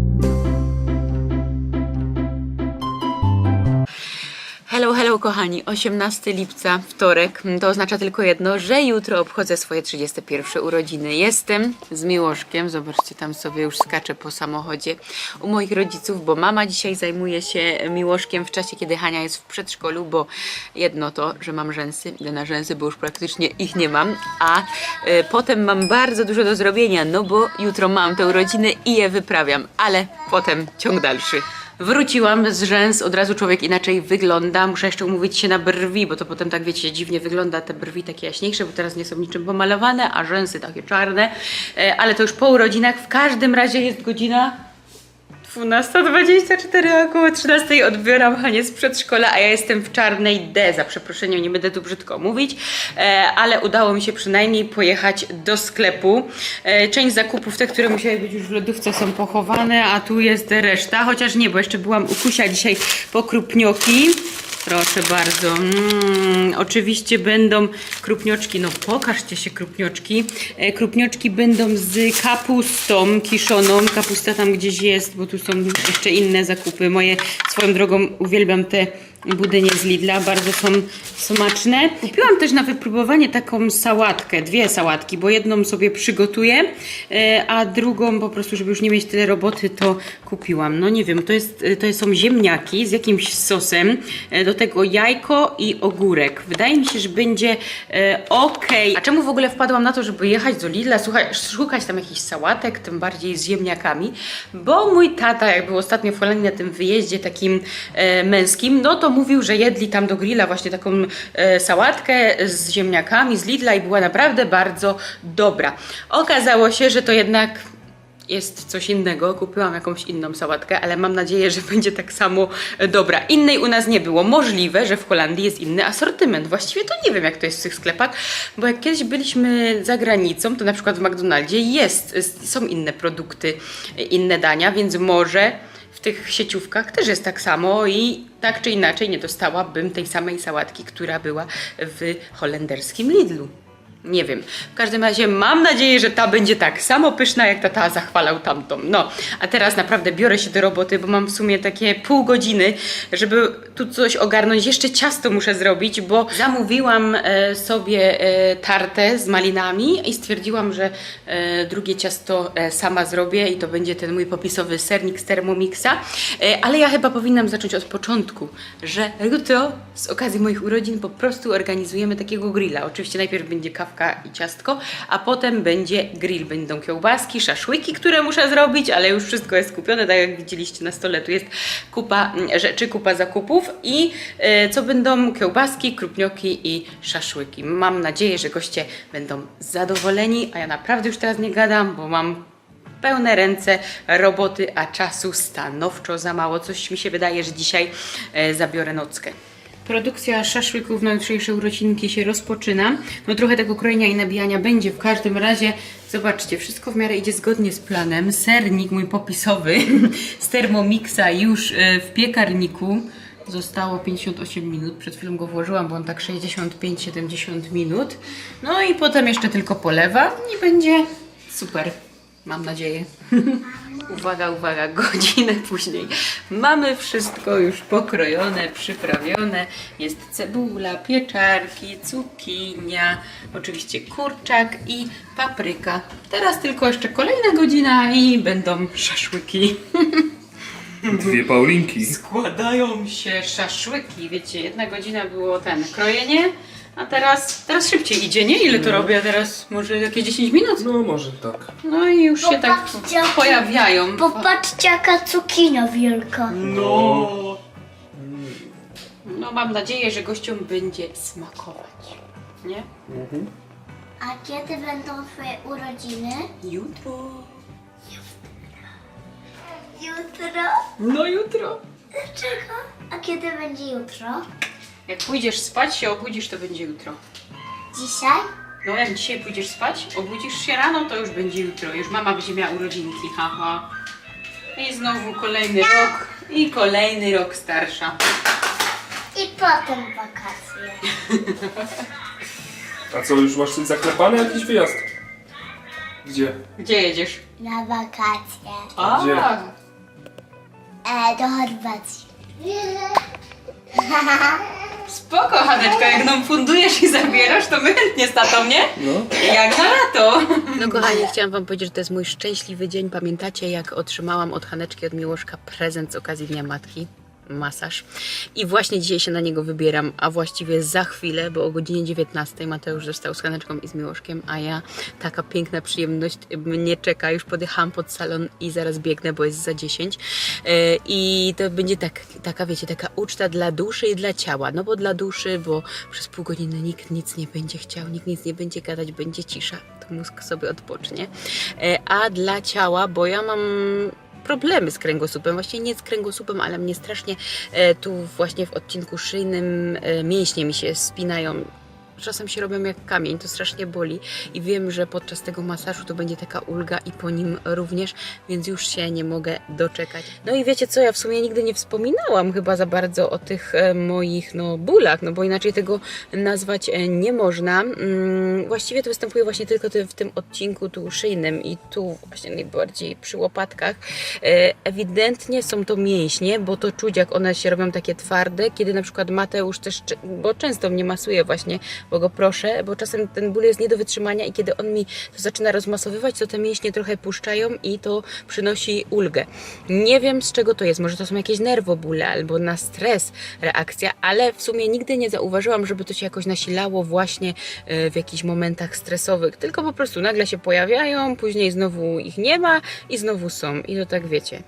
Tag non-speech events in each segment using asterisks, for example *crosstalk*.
Thank you Hello, hello kochani, 18 lipca, wtorek. To oznacza tylko jedno, że jutro obchodzę swoje 31 urodziny. Jestem z Miłoszkiem, zobaczcie, tam sobie już skaczę po samochodzie u moich rodziców, bo mama dzisiaj zajmuje się Miłoszkiem w czasie, kiedy Hania jest w przedszkolu, bo jedno to, że mam rzęsy, idę na rzęsy, bo już praktycznie ich nie mam, a y, potem mam bardzo dużo do zrobienia, no bo jutro mam te urodziny i je wyprawiam, ale potem ciąg dalszy. Wróciłam z rzęs, od razu człowiek inaczej wygląda. Muszę jeszcze umówić się na brwi, bo to potem tak wiecie, dziwnie wygląda te brwi takie jaśniejsze, bo teraz nie są niczym pomalowane, a rzęsy takie czarne. E, Ale to już po urodzinach. W każdym razie jest godzina 12.24, a około 13 odbieram Hanie z przedszkola, a ja jestem w czarnej D, za przeproszeniem, nie będę tu brzydko mówić, e, ale udało mi się przynajmniej pojechać do sklepu. E, część zakupów, te, które musiały być już w lodówce są pochowane, a tu jest reszta, chociaż nie, bo jeszcze byłam u Kusia dzisiaj po krupnioki. Proszę bardzo. Mm, oczywiście będą krupnioczki. No pokażcie się krupnioczki. E, krupnioczki będą z kapustą kiszoną. Kapusta tam gdzieś jest, bo tu są jeszcze inne zakupy. Moje swoją drogą uwielbiam te budynie z Lidla. Bardzo są smaczne. Kupiłam też na wypróbowanie taką sałatkę. Dwie sałatki, bo jedną sobie przygotuję, e, a drugą po prostu, żeby już nie mieć tyle roboty, to kupiłam. No nie wiem, to, jest, to są ziemniaki z jakimś sosem. E, Do tego jajko i ogórek. Wydaje mi się, że będzie e, ok. A czemu w ogóle wpadłam na to, żeby jechać do Lidla, szukać tam jakichś sałatek, tym bardziej z ziemniakami? Bo mój tata, jak był ostatnio w Holandii na tym wyjeździe takim e, męskim, no to mówił, że jedli tam do grilla właśnie taką e, sałatkę z ziemniakami z Lidla i była naprawdę bardzo dobra. Okazało się, że to jednak jest coś innego. Kupiłam jakąś inną sałatkę, ale mam nadzieję, że *laughs* będzie tak samo dobra. Innej u nas nie było. Możliwe, że w Holandii jest inny asortyment. Właściwie to nie wiem, jak to jest w tych sklepach, bo jak kiedyś byliśmy za granicą, to na przykład w McDonaldzie jest, są inne produkty, inne dania, więc może w tych sieciówkach też jest tak samo i tak czy inaczej nie dostałabym tej samej sałatki, która była w holenderskim Lidlu. Nie wiem. W każdym razie mam nadzieję, że ta będzie tak samo pyszna, jak tata zachwalał tamtą. No, a teraz naprawdę biorę się do roboty, bo mam w sumie takie pół godziny, żeby tu coś ogarnąć. Jeszcze ciasto muszę zrobić, bo zamówiłam e, sobie e, tartę z malinami i stwierdziłam, że e, drugie ciasto sama zrobię i to będzie ten mój popisowy sernik z Thermomixa. Ale ja chyba powinnam zacząć od początku, że jutro z okazji moich urodzin po prostu organizujemy takiego grilla. Oczywiście najpierw będzie kawka i ciastko, a potem będzie grill. Będą kiełbaski, szaszłyki, które muszę zrobić, ale już wszystko jest kupione, tak jak widzieliście na stole. Tu jest kupa mm, rzeczy, kupa zakupów i e, co będą kiełbaski, krupnioki i szaszłyki. Mam nadzieję, że goście będą zadowoleni, a ja naprawdę już teraz nie gadam, bo mam pełne ręce roboty, a czasu stanowczo za mało. Coś mi się wydaje, że dzisiaj e, zabiorę nockę. Produkcja szaszłyków na jutrzejsze urodzinki się rozpoczyna. No trochę tego krojenia i nabijania będzie. W każdym razie, zobaczcie, wszystko w miarę idzie zgodnie z planem. Sernik mój popisowy *laughs* z Thermomixa już e, w piekarniku. Zostało 58 minut. Przed chwilą go włożyłam, bo on tak 65-70 minut. No i potem jeszcze tylko polewam i będzie super. Mam nadzieję. *laughs* Uwaga, uwaga, *laughs* godzinę później. Mamy wszystko już pokrojone, przyprawione. Jest cebula, pieczarki, cukinia, oczywiście kurczak i papryka. Teraz tylko jeszcze kolejna godzina i będą szaszłyki. *laughs* Dwie Paulinki. Składają się szaszłyki. Wiecie, jedna godzina było ten krojenie, a teraz, teraz szybciej idzie, nie? Ile to robię teraz? Może jakieś 10 minut? No może tak. No i już się tak Popatrzcie, pojawiają. Popatrzcie jaka cukinia wielka. No. No mam nadzieję, że gościom będzie smakować. Nie? A kiedy będą twoje urodziny? Jutro. Jutro? No jutro. Dlaczego? A kiedy będzie jutro? Jak pójdziesz spać, się obudzisz, to będzie jutro. Dzisiaj? No jak dzisiaj pójdziesz spać, obudzisz się rano, to już będzie jutro. Już mama będzie miała urodzinki, haha. I znowu kolejny rok i kolejny rok starsza. I potem wakacje. A co, już masz coś zaklepane? Jakiś wyjazd? Gdzie? Gdzie jedziesz? Na wakacje. A, Gdzie? E, do Chorwacji. *laughs* Spoko, Haneczka, jak nam fundujesz i zabierasz, to my chętnie z tatą, nie? No. Jak na lato. No kochani, chciałam wam powiedzieć, że to jest mój szczęśliwy dzień. Pamiętacie, jak otrzymałam od Haneczki, od Miłoszka prezent z okazji Dnia Matki? Masaż. I właśnie dzisiaj się na niego wybieram, a właściwie za chwilę, bo o godzinie 19 Mateusz został z Haneczką i z Miłoszkiem, a ja, taka piękna przyjemność mnie czeka. Już podjechałam pod salon i zaraz biegnę, bo jest za 10. E, I to będzie tak, taka, wiecie, taka uczta dla duszy i dla ciała. No bo dla duszy, bo przez pół godziny nikt nic nie będzie chciał, nikt nic nie będzie gadać, będzie cisza, to mózg sobie odpocznie. E, A dla ciała, bo ja mam problemy z kręgosłupem, właściwie nie z kręgosłupem, ale mnie strasznie e, tu właśnie w odcinku szyjnym e, mięśnie mi się spinają. Czasem się robią jak kamień, to strasznie boli i wiem, że podczas tego masażu to będzie taka ulga i po nim również, więc już się nie mogę doczekać. No i wiecie co, ja w sumie nigdy nie wspominałam chyba za bardzo o tych e, moich no, bólach, no bo inaczej tego nazwać e, nie można. Mm, Właściwie to występuje właśnie tylko ty- w tym odcinku tu szyjnym i tu właśnie najbardziej przy łopatkach. E, Ewidentnie są to mięśnie, bo to czuć jak one się robią takie twarde, kiedy na przykład Mateusz też, bo często mnie masuje właśnie, bo go proszę, bo czasem ten ból jest nie do wytrzymania i kiedy on mi to zaczyna rozmasowywać, to te mięśnie trochę puszczają i to przynosi ulgę. Nie wiem z czego to jest, może to są jakieś nerwobóle albo na stres reakcja, ale w sumie nigdy nie zauważyłam, żeby to się jakoś nasilało właśnie e, w jakichś momentach stresowych, tylko po prostu nagle się pojawiają, później znowu ich nie ma i znowu są i to tak wiecie.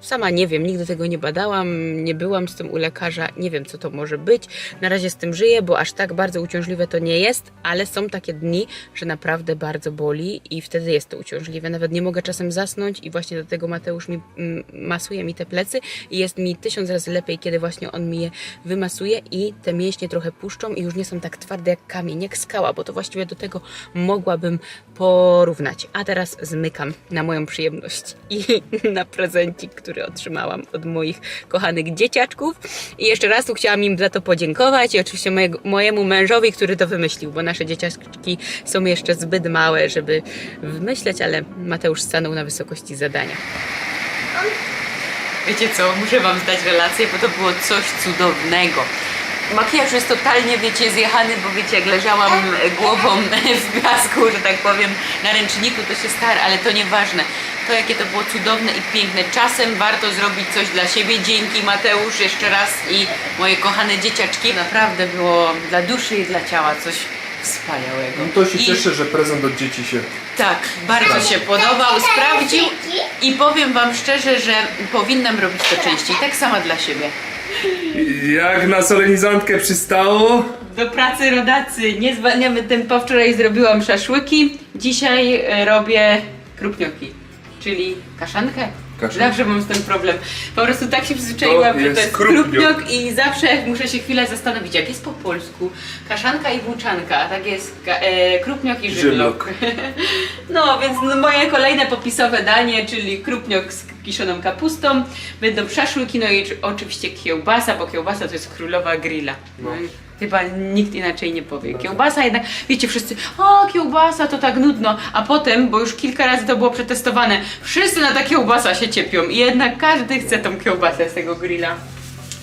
Sama nie wiem, nigdy tego nie badałam, nie byłam z tym u lekarza, nie wiem co to może być. Na razie z tym żyję, bo aż tak bardzo uciążliwe to nie jest, ale są takie dni, że naprawdę bardzo boli i wtedy jest to uciążliwe. Nawet nie mogę czasem zasnąć i właśnie do tego Mateusz mi mm, masuje mi te plecy i jest mi tysiąc razy lepiej, kiedy właśnie on mi je wymasuje i te mięśnie trochę puszczą i już nie są tak twarde jak kamień, jak skała, bo to właściwie do tego mogłabym porównać. A teraz zmykam na moją przyjemność i *laughs* na prezencik, który otrzymałam od moich kochanych dzieciaczków. I jeszcze raz tu chciałam im za to podziękować i oczywiście mojemu mężowi, który to wymyślił, bo nasze dzieciaczki są jeszcze zbyt małe, żeby wymyśleć, ale Mateusz stanął na wysokości zadania. Wiecie co, muszę wam zdać relację, bo to było coś cudownego. Makijaż jest totalnie, wiecie, zjechany, bo wiecie, jak leżałam głową w piasku, że tak powiem, na ręczniku, to się star, ale to nieważne. To, jakie to było cudowne i piękne. Czasem warto zrobić coś dla siebie. Dzięki Mateusz jeszcze raz i moje kochane dzieciaczki. Naprawdę było dla duszy i dla ciała coś wspaniałego. No to się I- cieszę, że prezent od dzieci się... tak, bardzo się podobał, sprawdził i powiem Wam szczerze, że powinnam robić to częściej, tak sama dla siebie. Jak na solenizantkę przystało? Do pracy rodacy, nie zwalniamy tempa. Wczoraj zrobiłam szaszłyki, dzisiaj e, robię krupnioki, czyli kaszankę. Kaszankę. Zawsze mam z tym problem. Po prostu tak się przyzwyczaiłam, To że to jest jest krupniok. i zawsze muszę się chwilę zastanowić, jak jest po polsku. Kaszanka i włóczanka, a tak jest ka- e, krupniok i żymlok. *laughs* No, więc no, moje kolejne popisowe danie, czyli krupniok z kiszoną kapustą, będą szaszłyki, no i czy- oczywiście kiełbasa, bo kiełbasa to jest królowa grilla. No. i Chyba nikt inaczej nie powie. Kiełbasa jednak, wiecie, wszyscy, o kiełbasa to tak nudno, a potem, bo już kilka razy to było przetestowane, wszyscy na ta kiełbasa się ciepią i jednak każdy chce tą kiełbasę z tego grilla.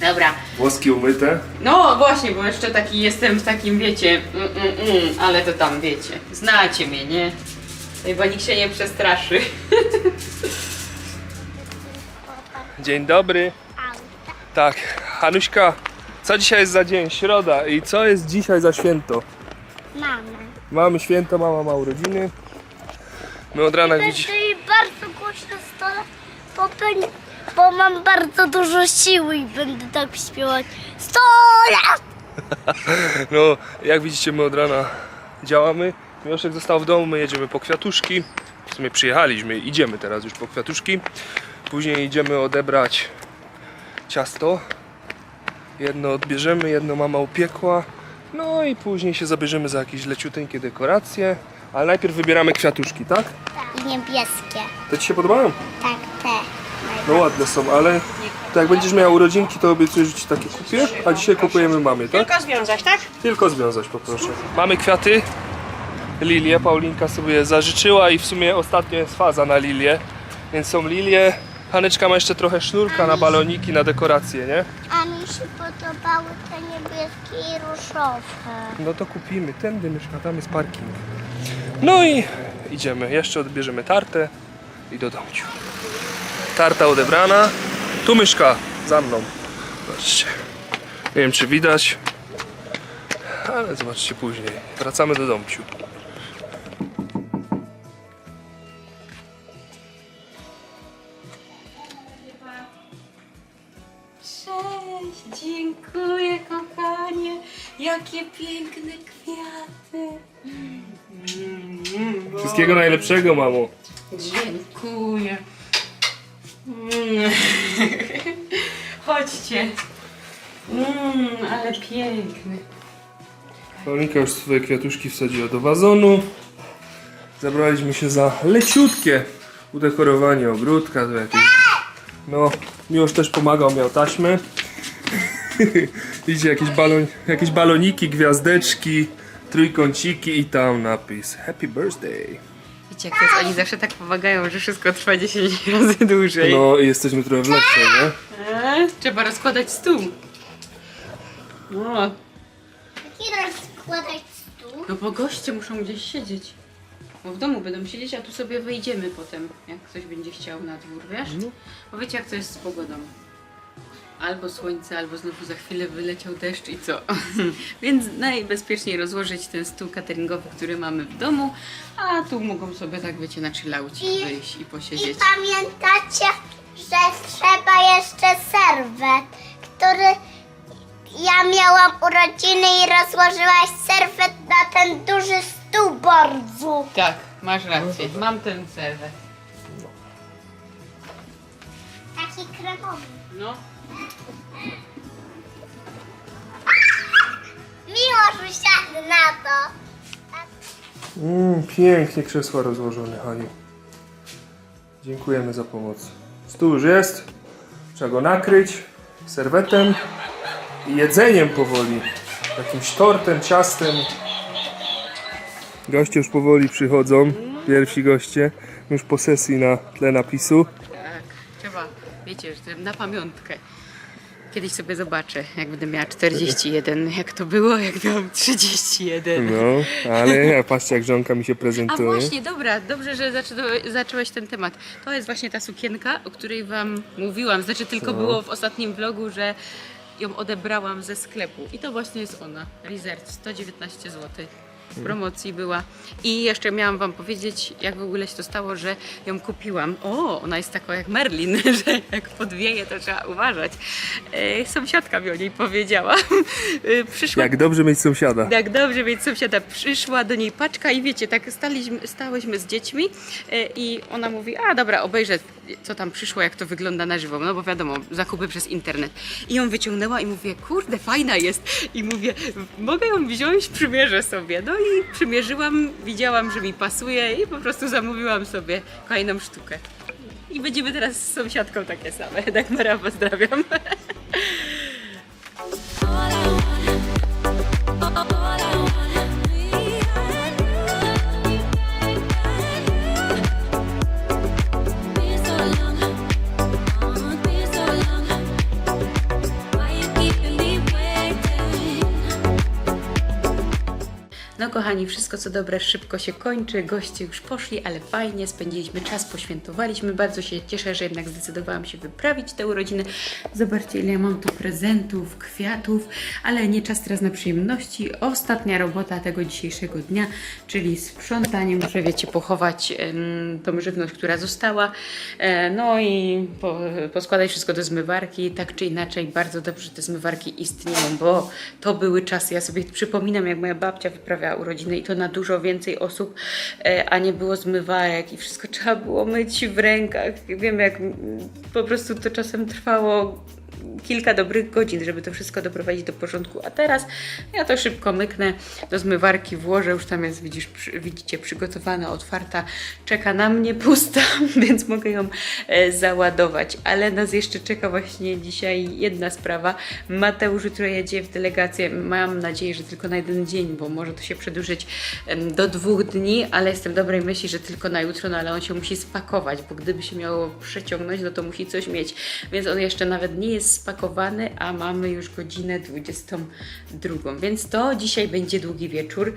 Dobra, Włoski umyte. no właśnie, bo jeszcze taki jestem w takim, wiecie, mm, mm, mm, ale to tam wiecie, znacie mnie, nie? Chyba nikt się nie przestraszy. *laughs* Dzień dobry. Tak, Hanuśka, co dzisiaj jest za dzień? Środa. I co jest dzisiaj za święto? Mama. Mamy święto, mama ma urodziny. My od rana widzicie... Będę bardzo głośno stole, bo, będę, bo mam bardzo dużo siły i będę tak śpiewać. Sto lat! *laughs* No, jak widzicie, my od rana działamy. Miłoszek został w domu, my jedziemy po kwiatuszki. W sumie przyjechaliśmy, idziemy teraz już po kwiatuszki. Później idziemy odebrać ciasto. Jedno odbierzemy, jedno mama upiekła. No i później się zabierzemy za jakieś leciuteńkie dekoracje. Ale najpierw wybieramy kwiatuszki, tak? I niebieskie. Te Ci się podobają? Tak, te. No ładne są, ale to jak będziesz miała urodzinki, to obiecuję, że Ci takie kupię. A dzisiaj kupujemy mamie, tak? Tylko związać, tak? Tylko związać poproszę. Mamy kwiaty. Lilię, Paulinka sobie zażyczyła i w sumie ostatnio jest faza na lilię. Więc są lilie, Haneczka ma jeszcze trochę sznurka na baloniki, na dekoracje, nie? A mi się podobały te niebieskie i różowe. No to kupimy. Tędy myszka, tam jest parking. No i idziemy. Jeszcze odbierzemy tartę i do domciu. Tarta odebrana. Tu myszka, za mną. Zobaczcie. Nie wiem czy widać, ale zobaczcie później. Wracamy do domciu. Jakie piękne kwiaty. Wszystkiego najlepszego, mamo. Dziękuję. Mm. *laughs* Chodźcie. Mm, ale piękny. Paulinka już swoje kwiatuszki wsadziła do wazonu. Zabraliśmy się za leciutkie udekorowanie ogródka. To jakieś... No, Miłosz też pomagał, miał taśmę. *laughs* Widzicie, jakieś, balon... jakieś baloniki, gwiazdeczki, trójkąciki i tam napis Happy Birthday. Wiecie, jak to jest? Oni zawsze tak pomagają, że wszystko trwa 10 *laughs* razy dłużej. No i jesteśmy trochę w lepszej, nie? E, trzeba rozkładać stół. No, Jaki rozkładać stół? no bo goście muszą gdzieś siedzieć. Bo w domu będą siedzieć, a tu sobie wyjdziemy potem, jak ktoś będzie chciał na dwór, wiesz? Bo wiecie, jak to jest z pogodą. Albo słońce, albo znowu za chwilę wyleciał deszcz i co? *laughs* Więc najbezpieczniej rozłożyć ten stół cateringowy, który mamy w domu, a tu mogą sobie tak, wiecie, na chillaucie I- wyjść i I posiedzieć. pamiętacie, że trzeba jeszcze serwet, który ja miałam urodziny i rozłożyłaś serwet na ten duży stół bardzo. Tak, masz rację. Mam ten serwet. Taki kremowy. No. Miło, że siadł na to. Mm, pięknie krzesła rozłożone, Haniu. Dziękujemy za pomoc. Stół już jest. Trzeba go nakryć serwetem i jedzeniem powoli. Jakimś tortem, ciastem. Goście już powoli przychodzą. Pierwsi goście. Już po sesji na tle napisu. Wiecie, że na pamiątkę. Kiedyś sobie zobaczę, jak będę miała 41, jak to było, jak miałam 31. No, ale *laughs* patrzcie jak żonka mi się A prezentuje. właśnie, dobra, dobrze, że zaczę- zacząłeś ten temat. To jest właśnie ta sukienka, o której wam mówiłam. Znaczy tylko było w ostatnim vlogu, że ją odebrałam ze sklepu. I to właśnie jest ona. Resert 119 zł. W promocji była. I jeszcze miałam wam powiedzieć, jak w ogóle się to stało, że ją kupiłam. O, ona jest taka jak Merlin, *laughs* że jak podwieje, to trzeba uważać. E, sąsiadka mi o niej powiedziała. E, Przyszła Jak dobrze mieć sąsiada. tak dobrze, więc sąsiada przyszła do niej paczka i wiecie, tak staliśmy, stałyśmy z dziećmi e, i ona mówi, a dobra, obejrzę co tam przyszło, jak to wygląda na żywo, no bo wiadomo, zakupy przez internet. I ją wyciągnęła i mówię, kurde, fajna jest. I mówię, mogę ją wziąć, przymierzę sobie. No i przymierzyłam, widziałam, że mi pasuje i po prostu zamówiłam sobie kolejną sztukę. I będziemy teraz z sąsiadką takie same. *laughs* Dagmara, pozdrawiam. Kochani, wszystko co dobre szybko się kończy, goście już poszli, ale fajnie, spędziliśmy czas, poświętowaliśmy. Bardzo się cieszę, że jednak zdecydowałam się wyprawić te urodziny. Zobaczcie ile mam tu prezentów, kwiatów, ale nie czas teraz na przyjemności. Ostatnia robota tego dzisiejszego dnia, czyli sprzątanie. Muszę, wiecie, pochować em, tą żywność, która została. E, no i po, poskładać wszystko do zmywarki. Tak czy inaczej, bardzo dobrze, te zmywarki istnieją, bo to były czasy. Ja sobie przypominam, jak moja babcia wyprawiała urodziny i to na dużo więcej osób, e, a nie było zmywarek i wszystko trzeba było myć w rękach. Wiem, jak po prostu to czasem trwało kilka dobrych godzin, żeby to wszystko doprowadzić do porządku. A teraz ja to szybko myknę, do zmywarki włożę, już tam jest, widzisz, widzicie, przygotowana, otwarta, czeka na mnie pusta, *laughs* więc mogę ją e, załadować. Ale nas jeszcze czeka właśnie dzisiaj jedna sprawa. Mateusz jutro jedzie w delegację, mam nadzieję, że tylko na jeden dzień, bo może to się przedłużyć do dwóch dni, ale jestem dobrej myśli, że tylko na jutro, no ale on się musi spakować, bo gdyby się miało przeciągnąć, no to musi coś mieć. Więc on jeszcze nawet nie jest spakowany, a mamy już godzinę 22. Więc to dzisiaj będzie długi wieczór.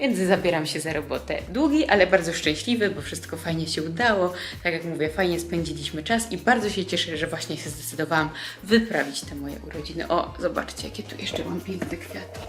Więc zabieram się za robotę. Długi, ale bardzo szczęśliwy, bo wszystko fajnie się udało. Tak jak mówię, fajnie spędziliśmy czas i bardzo się cieszę, że właśnie się zdecydowałam wyprawić te moje urodziny. O, zobaczcie, jakie tu jeszcze mam piękne kwiaty.